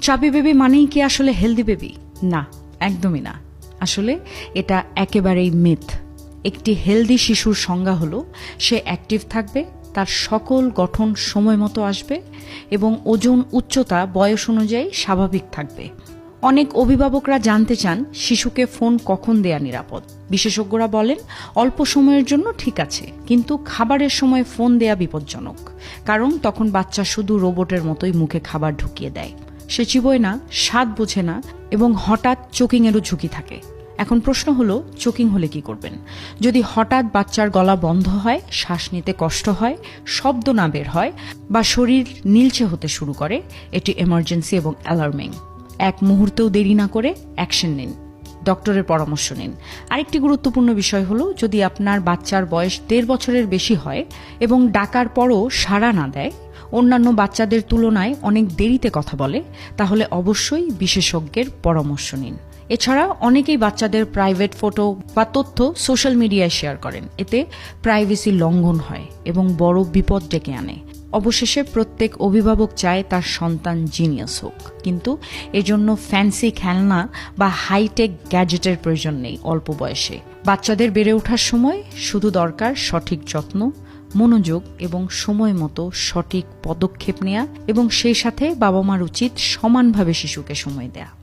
চাবি বেবি মানেই কি আসলে হেলদি বেবি না, একদমই না। আসলে এটা একেবারেই মিথ একটি হেলদি শিশুর সংজ্ঞা হলো, সে অ্যাক্টিভ থাকবে, তার সকল গঠন সময় মতো আসবে এবং ওজন উচ্চতা বয়স অনুযায়ী স্বাভাবিক থাকবে। অনেক অভিভাবকরা জানতে চান শিশুকে ফোন কখন দেয়া নিরাপদ। বিশেষজ্ঞরা বলেন, অল্প সময়ের জন্য ঠিক আছে, কিন্তু খাবারের সময় ফোন দেয়া বিপজ্জনক। কারণ তখন বাচ্চা শুধু রোবটের মতোই মুখে খাবার ঢুকিয়ে দেয়। সে চিবোয় না, স্বাদ বোঝে না এবং হঠাৎ চোকিংয়েরও ঝুঁকি থাকে। এখন প্রশ্ন হলো, চোকিং হলে কি করবেন? যদি হঠাৎ বাচ্চার গলা বন্ধ হয়, শ্বাস নিতে কষ্ট হয়, শব্দ না বের হয় বা শরীর নীলচে হতে শুরু করে, এটি এমার্জেন্সি এবং অ্যালার্মিং এক মুহূর্তেও দেরি না করে অ্যাকশন নিন। ডক্টরের পরামর্শ নিন। আরেকটি গুরুত্বপূর্ণ বিষয় হলো, যদি আপনার বাচ্চার বয়স দেড় বছরের বেশি হয় এবং ডাকার পরও সাড়া না দেয়, অন্যান্য বাচ্চাদের তুলনায় অনেক দেরিতে কথা বলে, তাহলে অবশ্যই বিশেষজ্ঞের পরামর্শ নিন। এছাড়া অনেকেই বাচ্চাদের প্রাইভেট ফটো বা তথ্য সোশ্যাল মিডিয়ায় শেয়ার করেন। এতে প্রাইভেসি লঙ্ঘন হয় এবং বড় বিপদ ডেকে আনে। অবশেষে প্রত্যেক অভিভাবক চায় তার সন্তান জিনিয়াস হোক। কিন্তু এজন্য ফ্যান্সি খেলনা বা হাইটেক গ্যাজেটের প্রয়োজন নেই অল্প বয়সে। বাচ্চাদের বেড়ে ওঠার সময় শুধু দরকার সঠিক যত্ন, মনোযোগ এবং সময় মতো সঠিক পদক্ষেপ নেওয়া এবং সেই সাথে বাবা মার উচিত সমানভাবে শিশুকে সময় দেয়া।